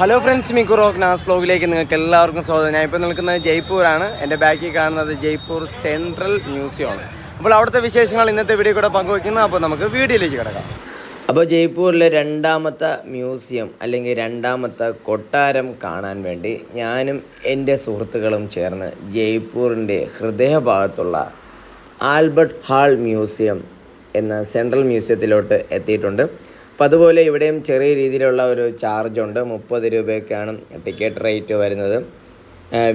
Hello friends മിക്കു റോക്ക് നാസ് ബ്ലോഗിലേക്ക് നിങ്ങൾക്ക് എല്ലാവർക്കും സ്വാഗതം. ഞാൻ ഇപ്പോൾ നിൽക്കുന്നത് ജയ്പൂരാണ്. എന്റെ ബാക്കിൽ കാണുന്നത് ജയ്പൂർ സെൻട്രൽ മ്യൂസിയമാണ്. അപ്പോൾ അവിടുത്തെ വിശേഷങ്ങൾ ഇന്നത്തെ വീഡിയോ കൂടെ പങ്കുവയ്ക്കുന്നു. അപ്പോൾ നമുക്ക് വീഡിയോയിലേക്ക് കിടക്കാം. അപ്പോൾ ജയ്പൂരിലെ രണ്ടാമത്തെ മ്യൂസിയം അല്ലെങ്കിൽ രണ്ടാമത്തെ കൊട്ടാരം കാണാൻ വേണ്ടി ഞാനും എന്റെ സുഹൃത്തുക്കളും ചേർന്ന് ജയ്പൂരിന്റെ ഹൃദയഭാഗത്തുള്ള ആൽബർട്ട് ഹാൾ മ്യൂസിയം എന്ന സെൻട്രൽ മ്യൂസിയത്തിലോട്ട് എത്തിയിട്ടുണ്ട്. അപ്പം അതുപോലെ ഇവിടെയും ചെറിയ രീതിയിലുള്ള ഒരു ചാർജ് ഉണ്ട്. മുപ്പത് രൂപയൊക്കെയാണ് ടിക്കറ്റ് റേറ്റ് വരുന്നത്.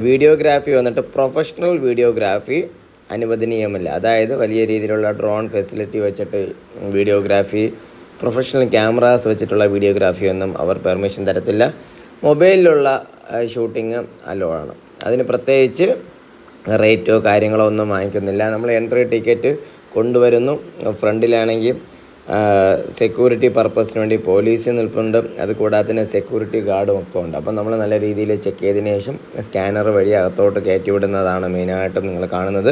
വീഡിയോഗ്രാഫി വന്നിട്ട് പ്രൊഫഷണൽ വീഡിയോഗ്രാഫി അനുവദനീയമല്ല. അതായത് വലിയ രീതിയിലുള്ള ഡ്രോൺ ഫെസിലിറ്റി വെച്ചിട്ട് വീഡിയോഗ്രാഫി പ്രൊഫഷണൽ ക്യാമറാസ് വെച്ചിട്ടുള്ള വീഡിയോഗ്രാഫി ഒന്നും അവർ പെർമിഷൻ തരത്തില്ല. മൊബൈലിലുള്ള ഷൂട്ടിങ് അലോ ആണ്. അതിന് പ്രത്യേകിച്ച് റേറ്റോ കാര്യങ്ങളോ ഒന്നും വാങ്ങിക്കുന്നില്ല. നമ്മൾ എൻട്രി ടിക്കറ്റ് കൊണ്ടുവരുന്നു. ഫ്രണ്ടിലാണെങ്കിൽ സെക്യൂരിറ്റി പർപ്പസിന് വേണ്ടി പോലീസ് നിൽപ്പുണ്ട്. അത് കൂടാതെ തന്നെ സെക്യൂരിറ്റി ഗാർഡും ഒക്കെ ഉണ്ട്. അപ്പം നമ്മൾ നല്ല രീതിയിൽ ചെക്ക് ചെയ്തതിന് ശേഷം സ്കാനർ വഴി അകത്തോട്ട് കയറ്റി വിടുന്നതാണ് മെയിനായിട്ടും നിങ്ങൾ കാണുന്നത്.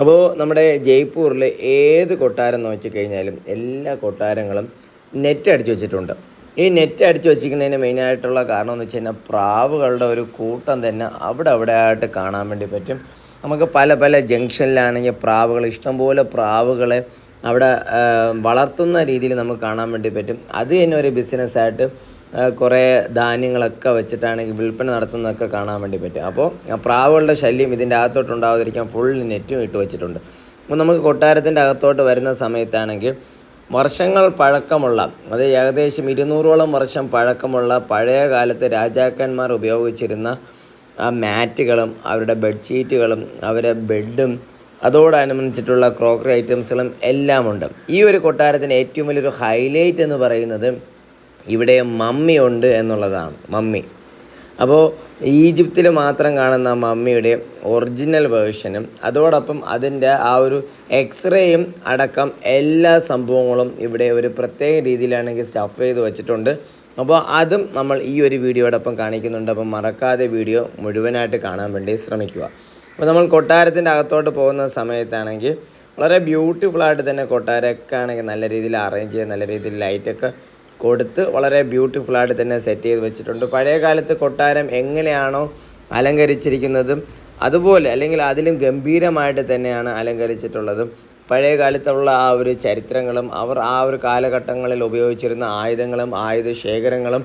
അപ്പോൾ നമ്മുടെ ജയ്പൂരിൽ ഏത് കൊട്ടാരം നോക്കിക്കഴിഞ്ഞാലും എല്ലാ കൊട്ടാരങ്ങളും നെറ്റ് അടിച്ചു വെച്ചിട്ടുണ്ട്. ഈ നെറ്റ് അടിച്ചു വെച്ചിരിക്കുന്നതിന് മെയിനായിട്ടുള്ള കാരണം എന്ന് വെച്ച് കഴിഞ്ഞാൽ പ്രാവുകളുടെ ഒരു കൂട്ടം തന്നെ അവിടെ അവിടെ ആയിട്ട് കാണാൻ വേണ്ടി പറ്റും. നമുക്ക് പല പല ജംഗ്ഷനിലാണെങ്കിൽ പ്രാവുകൾ ഇഷ്ടംപോലെ പ്രാവുകളെ അവിടെ വളർത്തുന്ന രീതിയിൽ നമുക്ക് കാണാൻ വേണ്ടി പറ്റും. അത് തന്നെ ഒരു ബിസിനസ്സായിട്ട് കുറേ ധാന്യങ്ങളൊക്കെ വെച്ചിട്ടാണെങ്കിൽ വിൽപ്പന നടത്തുന്നതൊക്കെ കാണാൻ വേണ്ടി പറ്റും. അപ്പോൾ പ്രാവുകളുടെ ശല്യം ഇതിന്റെ അകത്തോട്ട് ഉണ്ടാകാതിരിക്കാൻ ഫുൾ നെറ്റും ഇട്ട് വെച്ചിട്ടുണ്ട്. അപ്പോൾ നമുക്ക് കൊട്ടാരത്തിന്റെ അകത്തോട്ട് വരുന്ന സമയത്താണെങ്കിൽ വർഷങ്ങൾ പഴക്കമുള്ള അത് ഏകദേശം ഇരുന്നൂറോളം വർഷം പഴക്കമുള്ള പഴയ കാലത്ത് രാജാക്കന്മാർ ഉപയോഗിച്ചിരുന്ന ആ മാറ്റുകളും അവരുടെ ബെഡ്ഷീറ്റുകളും അവരുടെ ബെഡും അതോടനുബന്ധിച്ചിട്ടുള്ള ക്രോക്കറി ഐറ്റംസുകളും എല്ലാം ഉണ്ട് ഈ ഒരു കൊട്ടാരത്തിന്റെ ഏറ്റവും വലിയൊരു ഹൈലൈറ്റ് എന്ന് പറയുന്നത് ഇവിടെ മമ്മി ഉണ്ട് എന്നുള്ളതാണ് മമ്മി. അപ്പോൾ ഈജിപ്തിൽ മാത്രം കാണുന്ന മമ്മിയുടെ ഒറിജിനൽ വേർഷനും അതോടൊപ്പം അതിന്റെ ആ ഒരു എക്സ്റേയും അടക്കം എല്ലാ സംഭവങ്ങളും ഇവിടെ ഒരു പ്രത്യേക രീതിയിലാണെങ്കിൽ സ്റ്റഫ് ചെയ്ത് വെച്ചിട്ടുണ്ട്. അപ്പോൾ അതും നമ്മൾ ഈ ഒരു വീഡിയോടൊപ്പം കാണിക്കുന്നുണ്ട്. അപ്പം മറക്കാതെ വീഡിയോ മുഴുവനായിട്ട് കാണാൻ വേണ്ടി ശ്രമിക്കുക. അപ്പോൾ നമ്മൾ കൊട്ടാരത്തിന്റെ അകത്തോട്ട് പോകുന്ന സമയത്താണെങ്കിൽ വളരെ ബ്യൂട്ടിഫുൾ ആയിട്ട് തന്നെ കൊട്ടാരമൊക്കെ ആണെങ്കിൽ നല്ല രീതിയിൽ അറേഞ്ച് ചെയ്ത് നല്ല രീതിയിൽ ലൈറ്റൊക്കെ കൊടുത്ത് വളരെ ബ്യൂട്ടിഫുൾ ആയിട്ട് തന്നെ സെറ്റ് ചെയ്ത് വെച്ചിട്ടുണ്ട്. പഴയ കാലത്ത് കൊട്ടാരം എങ്ങനെയാണോ അലങ്കരിച്ചിരിക്കുന്നതും അതുപോലെ അല്ലെങ്കിൽ അതിലും ഗംഭീരമായിട്ട് തന്നെയാണ് അലങ്കരിച്ചിട്ടുള്ളതും പഴയ കാലത്തുള്ള ആ ഒരു ചരിത്രങ്ങളും അവർ ആ ഒരു കാലഘട്ടങ്ങളിൽ ഉപയോഗിച്ചിരുന്ന ആയുധങ്ങളും ആയുധ ശേഖരങ്ങളും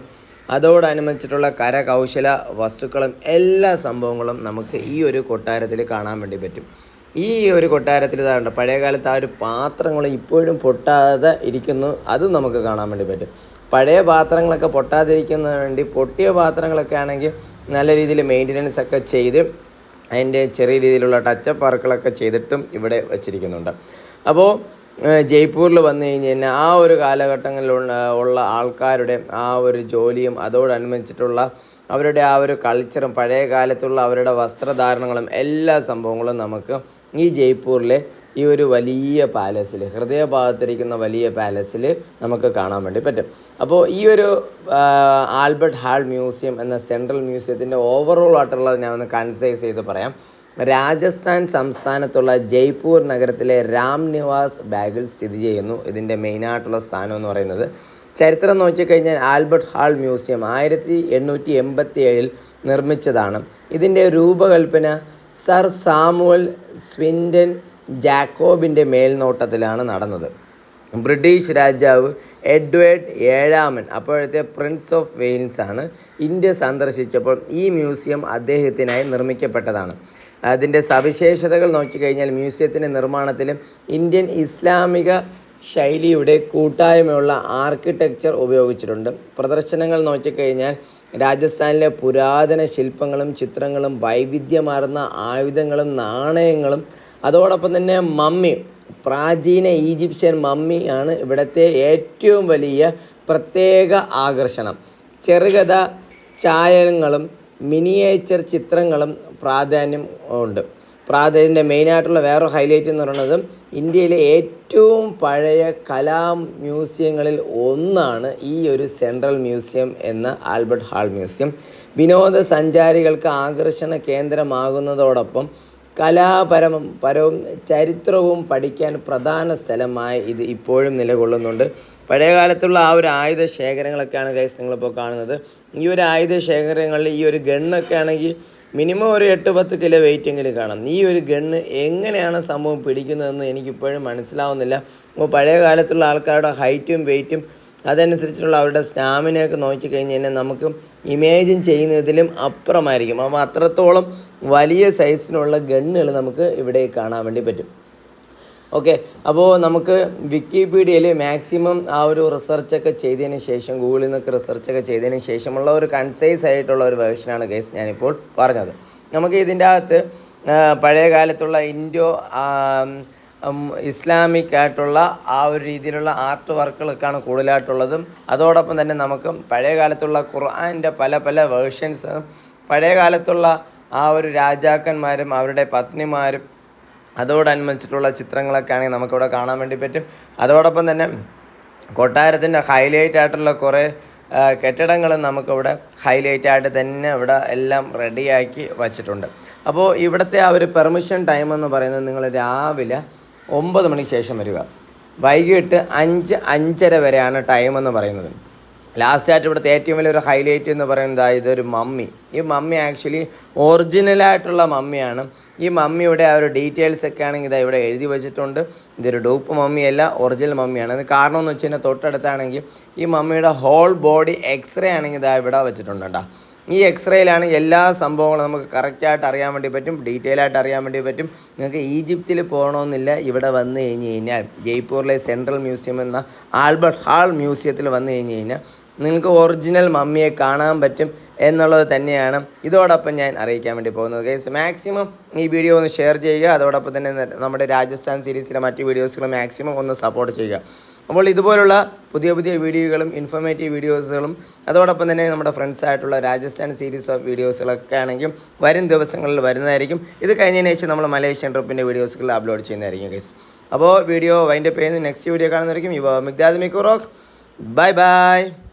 അതോടനുബന്ധിച്ചിട്ടുള്ള കരകൗശല വസ്തുക്കളും എല്ലാ സംഭവങ്ങളും നമുക്ക് ഈ ഒരു കൊട്ടാരത്തിൽ കാണാൻ വേണ്ടി പറ്റും. ഈ ഒരു കൊട്ടാരത്തിൽ ഇതാണ്ട് പഴയകാലത്ത് ആ ഒരു പാത്രങ്ങൾ ഇപ്പോഴും പൊട്ടാതെ ഇരിക്കുന്നു. അതും നമുക്ക് കാണാൻ വേണ്ടി പറ്റും. പഴയ പാത്രങ്ങളൊക്കെ പൊട്ടാതിരിക്കുന്നതിന് വേണ്ടി പൊട്ടിയ പാത്രങ്ങളൊക്കെ ആണെങ്കിൽ നല്ല രീതിയിൽ മെയിന്റനൻസ് ഒക്കെ ചെയ്ത് അതിന്റെ ചെറിയ രീതിയിലുള്ള ടച്ചപ്പ് വർക്കുകളൊക്കെ ചെയ്തിട്ടും ഇവിടെ വച്ചിരിക്കുന്നുണ്ട്. അപ്പോൾ ജയ്പൂരിൽ വന്നു കഴിഞ്ഞ് കഴിഞ്ഞാൽ ആ ഒരു കാലഘട്ടങ്ങളിൽ ഉള്ള ആൾക്കാരുടെ ആ ഒരു ജോലിയും അതോടനുബന്ധിച്ചിട്ടുള്ള അവരുടെ ആ ഒരു കൾച്ചറും പഴയ കാലത്തുള്ള അവരുടെ വസ്ത്രധാരണങ്ങളും എല്ലാ സംഭവങ്ങളും നമുക്ക് ഈ ജയ്പൂരിലെ ഈ ഒരു വലിയ പാലസിൽ ഹൃദയഭാഗത്തിരിക്കുന്ന വലിയ പാലസിൽ നമുക്ക് കാണാൻ വേണ്ടി പറ്റും. അപ്പോൾ ഈ ഒരു ആൽബർട്ട് ഹാൾ മ്യൂസിയം എന്ന സെൻട്രൽ മ്യൂസിയത്തിന്റെ ഓവറോൾ ആയിട്ടുള്ളത് ഞാൻ ഒന്ന് കൺസൈസ് ചെയ്ത് പറയാം. രാജസ്ഥാൻ സംസ്ഥാനത്തുള്ള ജയ്പൂർ നഗരത്തിലെ രാം നിവാസ് ബാഗിൽ സ്ഥിതി ചെയ്യുന്നു. ഇതിന്റെ മെയിനായിട്ടുള്ള സ്ഥാനം എന്ന് പറയുന്നത് ചരിത്രം നോക്കിക്കഴിഞ്ഞാൽ ആൽബർട്ട് ഹാൾ മ്യൂസിയം ആയിരത്തി എണ്ണൂറ്റി എൺപത്തി ഏഴിൽ നിർമ്മിച്ചതാണ്. ഇതിന്റെ രൂപകൽപ്പന സർ സാമുവൽ സ്വിൻഡൻ ജാക്കോബിന്റെ മേൽനോട്ടത്തിലാണ് നടന്നത്. ബ്രിട്ടീഷ് രാജാവ് എഡ്വേർഡ് ഏഴാമൻ അപ്പോഴത്തെ പ്രിൻസ് ഓഫ് വെയിൽസ് ആണ് ഇന്ത്യ സന്ദർശിച്ചപ്പോൾ ഈ മ്യൂസിയം അദ്ദേഹത്തിനായി നിർമ്മിക്കപ്പെട്ടതാണ്. അതിന്റെ സവിശേഷതകൾ നോക്കിക്കഴിഞ്ഞാൽ മ്യൂസിയത്തിന്റെ നിർമ്മാണത്തിലും ഇന്ത്യൻ ഇസ്ലാമിക ശൈലിയുടെ കൂട്ടായ്മയുള്ള ആർക്കിടെക്ചർ ഉപയോഗിച്ചിട്ടുണ്ട്. പ്രദർശനങ്ങൾ നോക്കിക്കഴിഞ്ഞാൽ രാജസ്ഥാനിലെ പുരാതന ശില്പങ്ങളും ചിത്രങ്ങളും വൈവിധ്യമാർന്ന ആയുധങ്ങളും നാണയങ്ങളും അതോടൊപ്പം തന്നെ മമ്മി പ്രാചീന ഈജിപ്ഷ്യൻ മമ്മിയാണ് ഇവിടുത്തെ ഏറ്റവും വലിയ പ്രത്യേക ആകർഷണം. ചെറുകഥ ഛായങ്ങളും മിനിയേച്ചർ ചിത്രങ്ങളും പ്രാധാന്യം ഉണ്ട്. പ്രാധാന്യത്തിന്റെ മെയിനായിട്ടുള്ള വേറൊരു ഹൈലൈറ്റ് എന്ന് പറയുന്നത് ഇന്ത്യയിലെ ഏറ്റവും പഴയ കലാ മ്യൂസിയങ്ങളിൽ ഒന്നാണ് ഈ ഒരു സെൻട്രൽ മ്യൂസിയം എന്ന ആൽബർട്ട് ഹാൾ മ്യൂസിയം. വിനോദസഞ്ചാരികൾക്ക് ആകർഷണ കേന്ദ്രമാകുന്നതോടൊപ്പം കലാപരവും പരവും ചരിത്രവും പഠിക്കാൻ പ്രധാന സ്ഥലമായി ഇത് ഇപ്പോഴും നിലകൊള്ളുന്നുണ്ട്. പഴയ കാലത്തുള്ള ആ ഒരു ആയുധ ശേഖരങ്ങളൊക്കെയാണ് ഗൈസ് നിങ്ങളിപ്പോൾ കാണുന്നത്. ഈ ഒരു ആയുധ ശേഖരങ്ങളിൽ ഈ ഒരു ഗണ്ണൊക്കെ ആണെങ്കിൽ മിനിമം ഒരു എട്ട് പത്ത് കിലോ വെയിറ്റ് എങ്കിലും കാണാം. ഈ ഒരു ഗണ്ണ് എങ്ങനെയാണ് സംഭവം പിടിക്കുന്നതെന്ന് എനിക്കിപ്പോഴും മനസ്സിലാവുന്നില്ല. അപ്പോൾ പഴയ കാലത്തുള്ള ആൾക്കാരുടെ ഹൈറ്റും വെയിറ്റും അതനുസരിച്ചുള്ള അവരുടെ സ്റ്റാമിനയൊക്കെ നോക്കി കഴിഞ്ഞ് കഴിഞ്ഞാൽ നമുക്ക് ഇമേജിൻ ചെയ്യുന്നതിലും അപ്പുറമായിരിക്കും. അപ്പോൾ അത്രത്തോളം വലിയ സൈസിനുള്ള ഗണ്ണുകൾ നമുക്ക് ഇവിടെ കാണാൻ വേണ്ടി പറ്റും. ഓക്കെ അപ്പോൾ നമുക്ക് വിക്കിപീഡിയയിൽ മാക്സിമം ആ ഒരു റിസർച്ചൊക്കെ ചെയ്തതിന് ശേഷം ഗൂഗിളിൽ നിന്നൊക്കെ റിസർച്ചൊക്കെ ചെയ്തതിന് ശേഷമുള്ള ഒരു കൺസൈസ് ആയിട്ടുള്ള ഒരു വേർഷനാണ് ഗൈസ് ഞാനിപ്പോൾ പറഞ്ഞത്. നമുക്ക് ഇതിന്റെ അകത്ത് പഴയ കാലത്തുള്ള ഇൻഡോ ഇസ്ലാമിക് ആയിട്ടുള്ള ആ ഒരു രീതിയിലുള്ള ആർട്ട് വർക്കുകളൊക്കെയാണ് കൂടുതലായിട്ടുള്ളതും. അതോടൊപ്പം തന്നെ നമുക്ക് പഴയ കാലത്തുള്ള ഖുർആാനിന്റെ പല പല വേർഷൻസ് പഴയ കാലത്തുള്ള ആ ഒരു രാജാക്കന്മാരും അവരുടെ പത്നിമാരും അതോടനുബന്ധിച്ചിട്ടുള്ള ചിത്രങ്ങളൊക്കെ ആണെങ്കിൽ നമുക്കിവിടെ കാണാൻ വേണ്ടി പറ്റും. അതോടൊപ്പം തന്നെ കൊട്ടാരത്തിന്റെ ഹൈലൈറ്റ് ആയിട്ടുള്ള കുറേ കെട്ടിടങ്ങളും നമുക്കിവിടെ ഹൈലൈറ്റ് ആയിട്ട് തന്നെ ഇവിടെ എല്ലാം റെഡിയാക്കി വച്ചിട്ടുണ്ട്. അപ്പോൾ ഇവിടുത്തെ ആ ഒരു പെർമിഷൻ ടൈം എന്ന് പറയുന്നത് നിങ്ങൾ രാവിലെ ഒമ്പത് മണിക്ക് ശേഷം വരിക. വൈകിട്ട് അഞ്ച് അഞ്ചര വരെയാണ് ടൈം എന്ന് പറയുന്നത്. ലാസ്റ്റ് ആയിട്ട് ഇവിടുത്തെ ഏറ്റവും വലിയൊരു ഹൈലൈറ്റ് എന്ന് പറയുന്നത് ഇതൊരു മമ്മി ഈ മമ്മി ആക്ച്വലി ഒറിജിനലായിട്ടുള്ള മമ്മിയാണ് ഈ മമ്മിയുടെ ആ ഒരു ഡീറ്റെയിൽസ് ഒക്കെ ആണെങ്കിൽ ഇതാ ഇവിടെ എഴുതി വെച്ചിട്ടുണ്ട്. ഇതൊരു ഡൂപ്പ് മമ്മിയല്ല ഒറിജിനൽ മമ്മിയാണ് അത് കാരണം എന്ന് വെച്ച് കഴിഞ്ഞാൽ തൊട്ടടുത്താണെങ്കിൽ ഈ മമ്മിയുടെ ഹോൾ ബോഡി എക്സ്റേ ആണെങ്കിൽ ഇതാ ഇവിടെ വെച്ചിട്ടുണ്ട് കേട്ടോ. ഈ എക്സ്റേയിലാണ് എല്ലാ സംഭവങ്ങളും നമുക്ക് കറക്റ്റായിട്ട് അറിയാൻ വേണ്ടി പറ്റും ഡീറ്റെയിൽ ആയിട്ട് അറിയാൻ വേണ്ടി പറ്റും. നിങ്ങൾക്ക് ഈജിപ്തിൽ പോകണമെന്നില്ല ഇവിടെ വന്നു കഴിഞ്ഞ് കഴിഞ്ഞാൽ ജയ്പൂരിലെ സെൻട്രൽ മ്യൂസിയം എന്ന ആൽബർട്ട് ഹാൾ മ്യൂസിയത്തിൽ വന്നു കഴിഞ്ഞ് കഴിഞ്ഞാൽ നിങ്ങൾക്ക് ഒറിജിനൽ മമ്മിയെ കാണാൻ പറ്റും എന്നുള്ളത് തന്നെയാണ്. ഇതോടൊപ്പം ഞാൻ അറിയിക്കാൻ വേണ്ടി പോകുന്നത്. ഗൈസ് മാക്സിമം ഈ വീഡിയോ ഒന്ന് ഷെയർ ചെയ്യുക. അതോടൊപ്പം തന്നെ നമ്മുടെ രാജസ്ഥാൻ സീരീസിലെ മറ്റ് വീഡിയോസുകൾ മാക്സിമം ഒന്ന് സപ്പോർട്ട് ചെയ്യുക. അപ്പോൾ ഇതുപോലുള്ള പുതിയ പുതിയ വീഡിയോകളും ഇൻഫോർമേറ്റീവ് വീഡിയോസുകളും അതോടൊപ്പം തന്നെ നമ്മുടെ ഫ്രണ്ട്സ് ആയിട്ടുള്ള രാജസ്ഥാൻ സീരീസ് ഓഫ് വീഡിയോസുകളൊക്കെ ആണെങ്കിൽ വരും ദിവസങ്ങളിൽ വരുന്നതായിരിക്കും. ഇത് കഴിഞ്ഞതിന് ശേഷം നമ്മൾ മലേഷ്യൻ ട്രിപ്പിന്റെ വീഡിയോസുകൾ അപ്ലോഡ് ചെയ്യുന്നതായിരിക്കും ഗൈസ് അപ്പോൾ വീഡിയോ വൈൻഡപ്പ് ചെയ്യുന്ന. നെക്സ്റ്റ് വീഡിയോ കാണുന്നതായിരിക്കും. യുവ മിഗ്ദാദ് മിക്കുറോക്ക്. Bye bye